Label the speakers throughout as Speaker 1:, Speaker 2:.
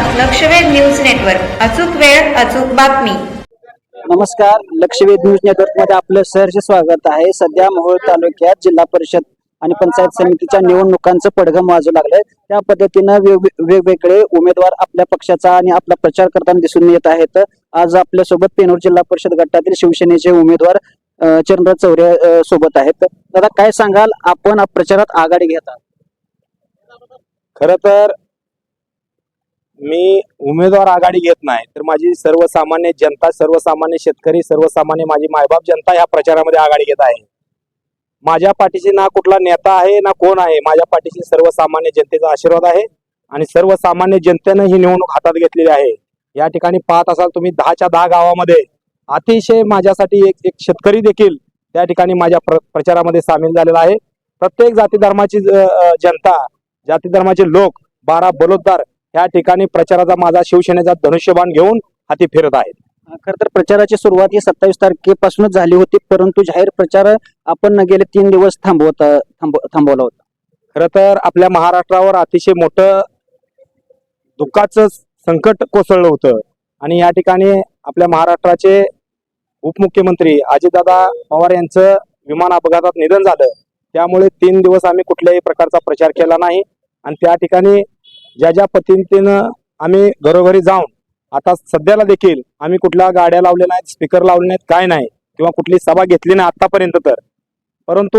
Speaker 1: लक्षवेध news network. अचूक वेळ अचूक बातमी.
Speaker 2: नमस्कार. लक्षवेध न्यूज नेटवर्कमध्ये आपलं सहर्ष स्वागत आहे. सध्या मोहोळ तालुक्यात जिल्हा परिषद आणि पंचायत समितीच्या निवडणुकांचं पडघम वाजू लागलंय. त्या पद्धतीनं वेग वेगवेगळे उमेदवार आपल्या पक्षाचा आणि आपला प्रचार करताना दिसून येत आहेत. आज आपल्यासोबत पेनूर जिल्हा परिषद गटातील शिवसेनेचे उमेदवार चंद्र चौरे सोबत आहेत. दादा काय सांगाल? आपण प्रचारात आघाडी घेता.
Speaker 3: खर तर मी उमेदवार आघाडी घेत नाही तर माझी सर्वसामान्य जनता सर्वसामान्य शेतकरी सर्वसामान्य माझी मायबाप जनता या प्रचारामध्ये आघाडी घेत आहे. माझ्या पाठीशी ना कुठला नेता आहे ना कोण आहे माझ्या पाठीशी सर्वसामान्य जनतेचा आशीर्वाद आहे आणि सर्वसामान्य जनतेनं ही निवडणूक हातात घेतलेली आहे. या ठिकाणी पाहत असाल तुम्ही दहाच्या दहा गावामध्ये. अतिशय माझ्यासाठी एक एक शेतकरी देखील त्या ठिकाणी माझ्या प्र प्रचारामध्ये सामील झालेला आहे. प्रत्येक जाती धर्माची जनता जाती धर्माचे लोक बारा बलोद्धार या ठिकाणी प्रचाराचा माझा शिवसेनेचा धनुष्यबाण घेऊन हाती फिरत आहेत.
Speaker 2: खर तर प्रचाराची सुरुवात ही सत्तावीस तारखेपासूनच झाली होती परंतु जाहीर प्रचार आपण गेले तीन दिवस थांबवत थांब- थांबवला होता.
Speaker 3: खर तर आपल्या महाराष्ट्रावर अतिशय मोठं दुःखाचं संकट कोसळलं होतं. आणि या ठिकाणी आपल्या महाराष्ट्राचे उपमुख्यमंत्री अजितदादा पवार यांचं विमान अपघातात निधन झालं. त्यामुळे तीन दिवस आम्ही कुठल्याही प्रकारचा प्रचार केला नाही. आणि त्या ठिकाणी ज्या ज्या पद्धतीनं आम्ही घरोघरी जाऊन आता सध्याला देखील आम्ही कुठल्या गाड्या लावल्या नाहीत स्पीकर लावले नाहीत काय नाही किंवा कुठली सभा घेतली नाही आतापर्यंत तर. परंतु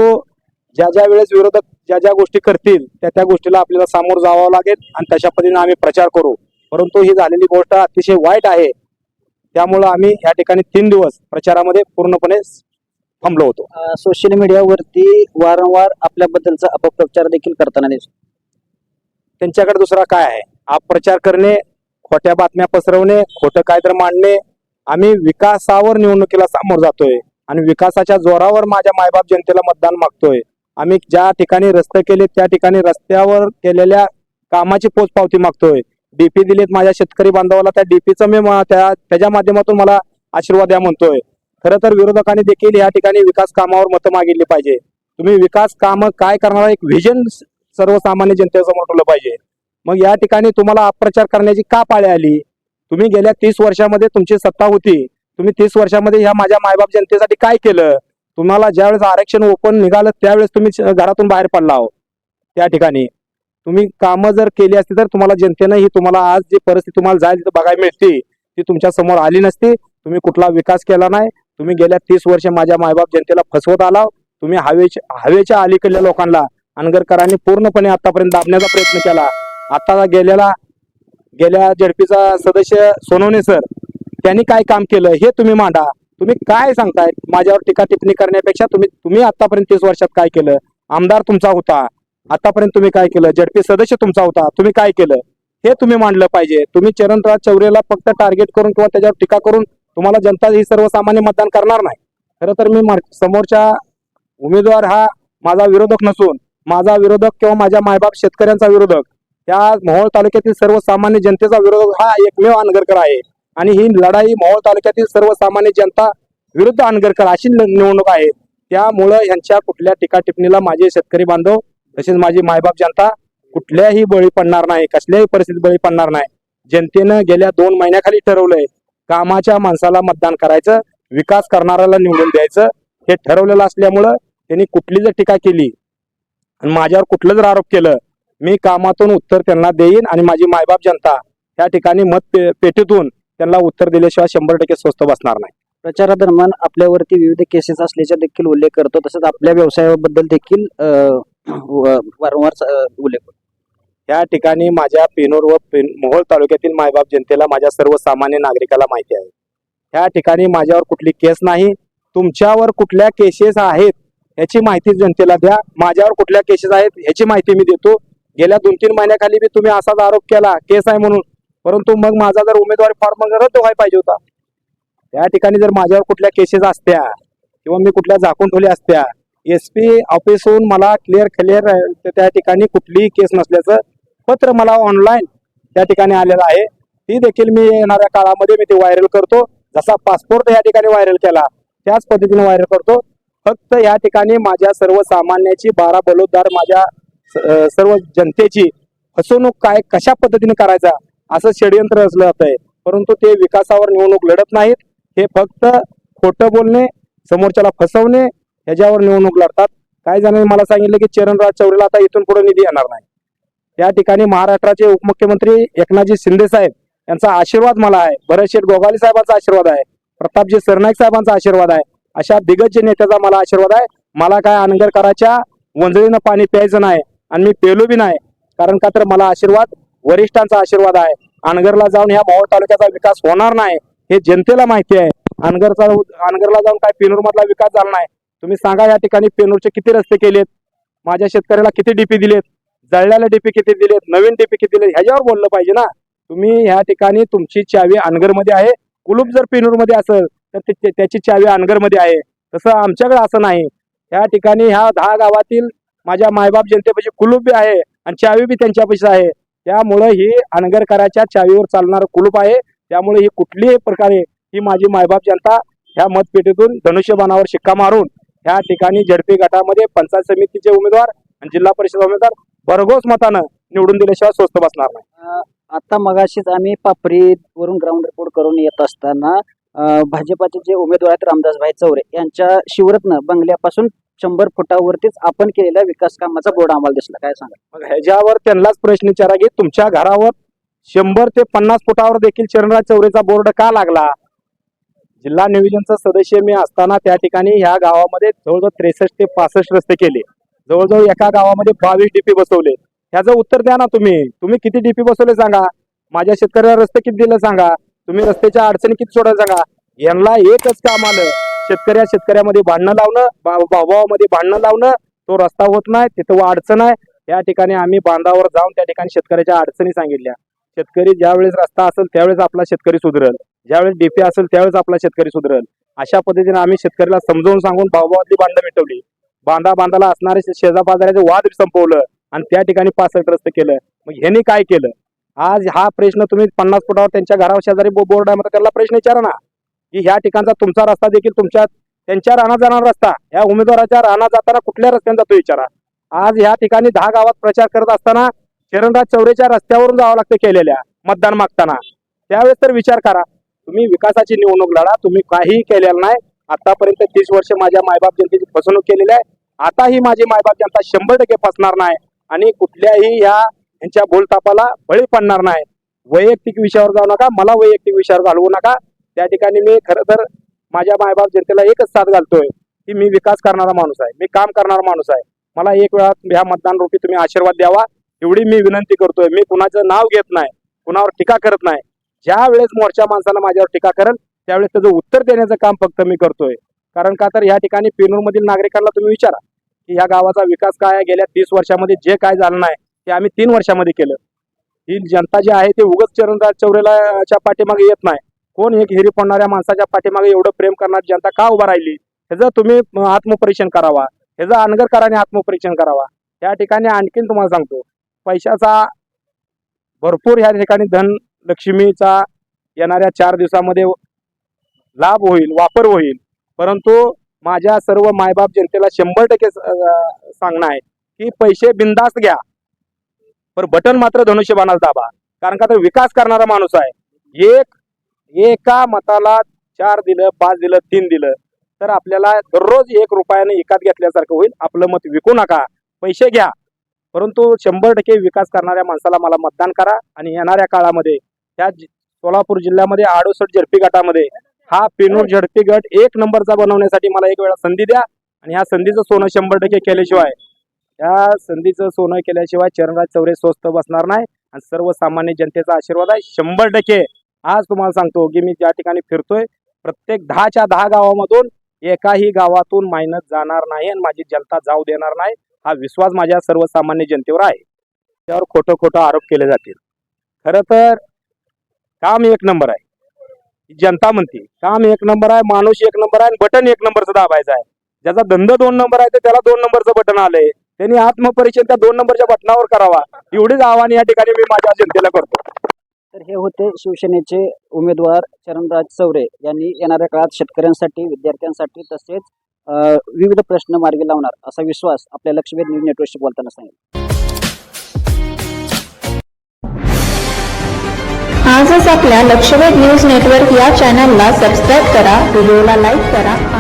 Speaker 3: ज्या ज्या वेळेस विरोधक ज्या ज्या गोष्टी करतील त्या त्या गोष्टीला आपल्याला सामोरं जावं लागेल आणि तशा पद्धतीने आम्ही प्रचार करू. परंतु ही झालेली गोष्ट अतिशय वाईट आहे. त्यामुळं आम्ही या ठिकाणी तीन दिवस प्रचारामध्ये पूर्णपणे थांबलो होतो.
Speaker 2: सोशल मीडियावरती वारंवार आपल्याबद्दलचा अपप्रचार देखील करताना दिसतो.
Speaker 3: त्यांच्याकडे दुसरा काय आहे? अपप्रचार करणे खोट्या बातम्या पसरवणे खोटं काय तर मांडणे. आम्ही विकासावर निवडणुकीला सामोर जातोय आणि विकासाच्या जोरावर माझ्या मायबाप जनतेला मतदान मागतोय. आम्ही ज्या ठिकाणी रस्ते केले त्या ठिकाणी रस्त्यावर केलेल्या कामाची पोचपावती मागतोय. डीपी दिलेत माझ्या शेतकरी बांधवाला त्या डीपीचं मी त्या त्याच्या माध्यमातून मला आशीर्वाद द्या म्हणतोय. खरं तर विरोधकांनी देखील या ठिकाणी विकास कामावर मतं मागितली पाहिजे. तुम्ही विकास कामं काय करणार एक व्हिजन सर्वसामान्य जनतेसमोर ठेवलं पाहिजे. मग या ठिकाणी तुम्हाला अप्रचार करण्याची का पाळी आली? तुम्ही गेल्या तीस वर्षामध्ये तुमची सत्ता होती. तुम्ही तीस वर्षामध्ये ह्या माझ्या मायबाप जनतेसाठी काय केलं? तुम्हाला ज्यावेळेस आरक्षण ओपन निघालं त्यावेळेस तुम्ही घरातून बाहेर पडला आहो त्या ठिकाणी. तुम्ही कामं जर केली असती तर तुम्हाला जनतेनं ही तुम्हाला आज जी परिस्थिती तुम्हाला जाईल तिथं बघायला मिळते ती तुमच्यासमोर आली नसती. तुम्ही कुठला विकास केला नाही. तुम्ही गेल्या तीस वर्ष माझ्या मायबाप जनतेला फसवत आला तुम्ही हवेच्या हवेच्या अलीकडल्या लोकांना अनगरकरांनी पूर्णपणे आतापर्यंत दाबण्याचा प्रयत्न केला. आता गेलेला गेल्या झडपीचा सदस्य सोनवणे सर त्यांनी काय काम केलं हे तुम्ही मांडा. तुम्ही काय सांगताय? माझ्यावर टीका टिप्पणी करण्यापेक्षा तुम्ही तुम्ही आतापर्यंत तीस वर्षात काय केलं? आमदार तुमचा होता. आतापर्यंत तुम्ही काय केलं? झडपी सदस्य तुमचा होता. तुम्ही काय केलं? हे तुम्ही मांडलं पाहिजे. तुम्ही चरणराज चौरेला फक्त टार्गेट करून किंवा त्याच्यावर टीका करून तुम्हाला जनता ही सर्वसामान्य मतदान करणार नाही. खरं तर मी समोरच्या उमेदवार हा माझा विरोधक नसून माझा विरोधक किंवा माझ्या मायबाप शेतकऱ्यांचा विरोधक या मोहोळ तालुक्यातील सर्वसामान्य जनतेचा विरोधक हा एकमेव अनगरकर आहे. आणि ही लढाई मोहोळ तालुक्यातील सर्वसामान्य जनता विरुद्ध अनगरकर अशी निवडणूक आहे. त्यामुळं यांच्या कुठल्या टीका टिप्पणीला माझे शेतकरी बांधव तसेच माझी मायबाप जनता कुठल्याही बळी पडणार नाही कसल्याही परिस्थितीत बळी पडणार नाही. जनतेनं गेल्या दोन महिन्याखाली ठरवलंय कामाच्या माणसाला मतदान करायचं विकास करणाऱ्याला निवडून द्यायचं. हे ठरवलेलं असल्यामुळं त्यांनी कुठली जर टीका केली आणि माझ्यावर कुठलं जर आरोप केलं मी कामातून उत्तर त्यांना देईन आणि माझी मायबाप जनता त्या ठिकाणी मत पे- पेटीतून त्यांना उत्तर दिल्याशिवाय शंभर टक्के स्वस्त बसणार नाही.
Speaker 2: प्रचारादरम्यान आपल्यावरती विविध केसेस असल्याचा देखील उल्लेख करतो. तसंच आपल्या व्यवसायाबद्दल देखील वारंवार उल्लेख होतो.
Speaker 3: या ठिकाणी माझ्या पेनोर व पेन मोहोळ तालुक्यातील मायबाप जनतेला माझ्या सर्वसामान्य नागरिकाला माहिती आहे. ह्या ठिकाणी माझ्यावर कुठली केस नाही. तुमच्यावर कुठल्या केसेस आहेत याची माहिती जनतेला द्या. माझ्यावर कुठल्या केसेस आहेत ह्याची माहिती मी देतो. गेल्या दोन तीन महिन्याखाली बी तुम्ही असाच आरोप केला केस आहे म्हणून. परंतु मग माझा जर उमेदवारी फॉर्म रद्द व्हायला पाहिजे होता. त्या ठिकाणी जर माझ्यावर कुठल्या केसेस असत्या किंवा मी कुठल्या झाकून ठेवल्या असत्या एस पी ऑफिसहून मला क्लिअर क्लिअर त्या ठिकाणी कुठलीही केस नसल्याचं पत्र मला ऑनलाईन त्या ठिकाणी आलेलं आहे. ती देखील मी येणाऱ्या काळामध्ये मी ते व्हायरल करतो. जसा पासपोर्ट या ठिकाणी व्हायरल केला त्याच पद्धतीने व्हायरल करतो. फक्त या ठिकाणी माझ्या सर्वसामान्याची बारा बलोद्दार माझ्या सर्व जनतेची फसवणूक काय कशा पद्धतीने करायचा असं षडयंत्र रचलं जात आहे परंतु ते विकासावर निवडणूक लढत नाहीत. हे फक्त खोटं बोलणे समोरच्याला फसवणे ह्याच्यावर निवडणूक लढतात. काही जणांनी मला सांगितलं की चरणराज चौरेला आता इथून पुढे निधी येणार नाही. त्या ठिकाणी महाराष्ट्राचे उपमुख्यमंत्री एकनाथजी शिंदे साहेब यांचा आशीर्वाद मला आहे. भरतशेठ गोगाली साहेबांचा आशीर्वाद आहे. प्रतापजी सरनाईक साहेबांचा आशीर्वाद आहे. अशा दिग्गज नेत्याचा मला आशीर्वाद आहे. मला काय अनगरकराच्या वंजळीनं पाणी प्यायचं नाही आणि मी पेलो बी नाही कारण का तर मला आशीर्वाद वरिष्ठांचा आशीर्वाद आहे. अनगरला जाऊन ह्या मोहोळ तालुक्याचा विकास होणार नाही हे जनतेला माहिती आहे. अनगरचा अनगरला जाऊन काय पेनूर मधला विकास झाला नाही. तुम्ही सांगा या ठिकाणी पेनूरचे किती रस्ते केलेत? माझ्या शेतकऱ्याला किती डीपी दिलेत? जळल्याला डीपी किती दिलेत? नवीन डीपी किती दिलेत? ह्याच्यावर बोललं पाहिजे ना. तुम्ही ह्या ठिकाणी तुमची चावी अनगरमध्ये आहे. कुलूप जर पेनूरमध्ये असेल तर ते- त्याची चावी अनगरमध्ये आहे. तसं आमच्याकडे असं नाही. ह्या ठिकाणी ह्या दहा गावातील माझ्या मायबाप जनतेपाशी कुलूप बी आहे आणि चावी बी त्यांच्यापाशी आहे. त्यामुळं ही अनगरकराच्या चावीवर चालणारं कुलूप आहे. त्यामुळे ही कुठलीही प्रकारे ही माझी मायबाप जनता ह्या मतपेटीतून धनुष्यबाणावर शिक्का मारून ह्या ठिकाणी झडपी गटामध्ये पंचायत समितीचे उमेदवार आणि जिल्हा परिषद उमेदवार भरघोस मतानं निवडून दिल्याशिवाय स्वस्त बसणार नाही.
Speaker 2: आता मगाशीच आम्ही पापरी वरून ग्राउंड रिपोर्ट करून येत असताना भाजपाचे जे उमेदवार आहेत रामदासभाई चौरे यांच्या शिवरत्न बंगल्यापासून शंभर फुटावरतीच आपण केलेल्या विकास कामाचा बोर्ड आम्हाला दिसला. काय सांगा
Speaker 3: मग ह्याच्यावर त्यांनाच प्रश्न विचारा की तुमच्या घरावर शंभर ते पन्नास फुटावर देखील चरणराज चौरेचा बोर्ड का लागला? जिल्हा नियोजनचा सदस्य मी असताना त्या ठिकाणी ह्या गावामध्ये जवळजवळ त्रेसष्ट ते पासष्ट रस्ते केले. जवळजवळ एका गावामध्ये बावीस डीपी बसवले. ह्याचं उत्तर द्या ना तुम्ही. तुम्ही किती डीपी बसवले सांगा? माझ्या शेतकऱ्याला रस्ते किती दिले सांगा? तुम्ही रस्त्याच्या अडचणी किती सोडायला सांगा यांना एकच काम आलं. शेतकऱ्या शेतकऱ्यामध्ये भांडणं लावणं भावभावामध्ये भांडणं लावणं तो रस्ता होत नाही तिथं व अडचण आहे. या ठिकाणी आम्ही बांधावर जाऊन त्या ठिकाणी शेतकऱ्याच्या अडचणी सांगितल्या. शेतकरी ज्यावेळेस रस्ता असेल त्यावेळेस आपला शेतकरी सुधरल. ज्यावेळेस डीपी असेल त्यावेळेस आपला शेतकरी सुधरल. अशा पद्धतीने आम्ही शेतकऱ्याला समजावून सांगून भावभावातली भांडणं मिटवली. बांधा बांधाला असणारे शेजा वाद संपवलं आणि त्या ठिकाणी पासष्ट रस्ते केलं. मग ह्यांनी काय केलं? आज हा प्रश्न तुम्ही पन्नास फुटावर त्यांच्या घरावर शेजारी बो- बोर्ड आहे त्याला प्रश्न विचारा ना. की ह्या ठिकाणचा तुमचा रस्ता देखील तुमच्या त्यांच्या रानात जाणारा रस्ता या उमेदवाराच्या रानात जाताना कुठल्या रस्त्याने जातो विचारा. आज ह्या ठिकाणी दहा गावात प्रचार करत असताना चरणराज चौरेच्या रस्त्यावरून जावं लागतं केलेल्या मतदान मागताना. त्यावेळेस तर विचार करा. तुम्ही विकासाची निवडणूक लढा तुम्ही काहीही केलेलं नाही. आतापर्यंत तीस वर्ष माझ्या मायबाप जनतेची फसवणूक केलेली आहे. आताही माझी मायबाप जनता शंभर टक्के फसणार नाही. आणि कुठल्याही या यांच्या बोलतापाला बळी पडणार नाही वैयक्तिक विषयावर जाऊ नका मला वैयक्तिक विषयावर घालवू नका. त्या ठिकाणी मी खरं तर माझ्या मायबाप जनतेला एकच साथ घालतोय की मी विकास करणारा माणूस आहे मी काम करणारा माणूस आहे. मला एक वेळा ह्या मतदान रूपी तुम्ही आशीर्वाद द्यावा एवढी मी विनंती करतोय. मी कुणाचं नाव घेत नाही कुणावर टीका करत नाही. ज्या वेळेस मोर्चा माणसाला माझ्यावर टीका करेल त्यावेळेस त्याचं उत्तर देण्याचं काम फक्त मी करतोय. कारण का तर ह्या ठिकाणी पेनूरमधील नागरिकांना तुम्ही विचारा की ह्या गावाचा विकास काय आहे? गेल्या तीस वर्षामध्ये जे काय झालं नाही ते आम्ही तीन वर्षामध्ये केलं. ही जनता जी आहे ते उगच चरणराज चौरेलाच्या पाठीमागे येत नाही. कोण एक हिरी पडणाऱ्या माणसाच्या पाठीमागे एवढं प्रेम करणारी जनता का उभा राहिली? ह्याचं तुम्ही आत्मपरीक्षण करावा. ह्याचं अनगरकराने आत्मपरीक्षण करावा. त्या ठिकाणी आणखीन तुम्हाला सांगतो पैशाचा भरपूर ह्या ठिकाणी धन लक्ष्मीचा येणाऱ्या चार दिवसामध्ये लाभ होईल वापर होईल. परंतु माझ्या सर्व मायबाप जनतेला शंभर टक्के सांगणं आहे की पैसे बिंदास्त घ्या. पण बटन मात्र धनुष्यबाणाला दाबा. कारण का तर विकास करणारा माणूस आहे. एक एका मताला चार दिलं पाच दिलं तीन दिलं तर आपल्याला दररोज एक रुपयाने एकात घेतल्यासारखं होईल. आपलं मत विकू नका. पैसे घ्या. परंतु शंभर टक्के विकास करणाऱ्या माणसाला मला मतदान करा आणि येणाऱ्या काळामध्ये त्या सोलापूर जिल्ह्यामध्ये आडोसठ झडपी गटामध्ये हा पेनूर झडपी गट एक नंबरचा बनवण्यासाठी मला एक वेळा संधी द्या. आणि ह्या संधीचं सोनं शंभर टक्के केल्याशिवाय त्या संधीचं सोनं केल्याशिवाय चरणराज चौरे स्वस्त बसणार नाही. आणि सर्वसामान्य जनतेचा आशीर्वाद आहे. शंभर टक्के आज तुम्हाला सांगतो की मी ज्या ठिकाणी फिरतोय प्रत्येक दहाच्या दहा गावामधून एकाही गावातून मायनस जाणार नाही आणि माझी जनता जाऊ देणार नाही. हा विश्वास माझ्या सर्वसामान्य जनतेवर आहे. त्यावर खोटं खोटं आरोप केले जातील. खरं तर काम एक नंबर आहे. जनता म्हणते काम एक नंबर आहे माणूस एक नंबर आहे आणि बटन एक नंबरचं दाबायचं आहे. ज्याचा धंदा दोन नंबर आहे तर त्याला दोन नंबरचं बटन आलंय. त्यांनी आत्मपरीक्षण त्या दोन नंबरच्या बटनावर करावा. एवढीच आव्हान या ठिकाणी मी माझ्या जनतेला करतो.
Speaker 2: तर हे होते शिवसेनेचे उमेदवार चरणराज चौरे यांनी येणाऱ्या काळात शेतकऱ्यांसाठी विद्यार्थ्यांसाठी तसेच विविध प्रश्न मार्गी लावणार असा विश्वास आपल्या लक्ष्मीत न्यूज नेटवर्कशी बोलताना सांगितलं
Speaker 4: आजच आपल्या लक्षवेध न्यूज नेटवर्क या चॅनलला सबस्क्राईब करा व्हिडिओला लाईक करा.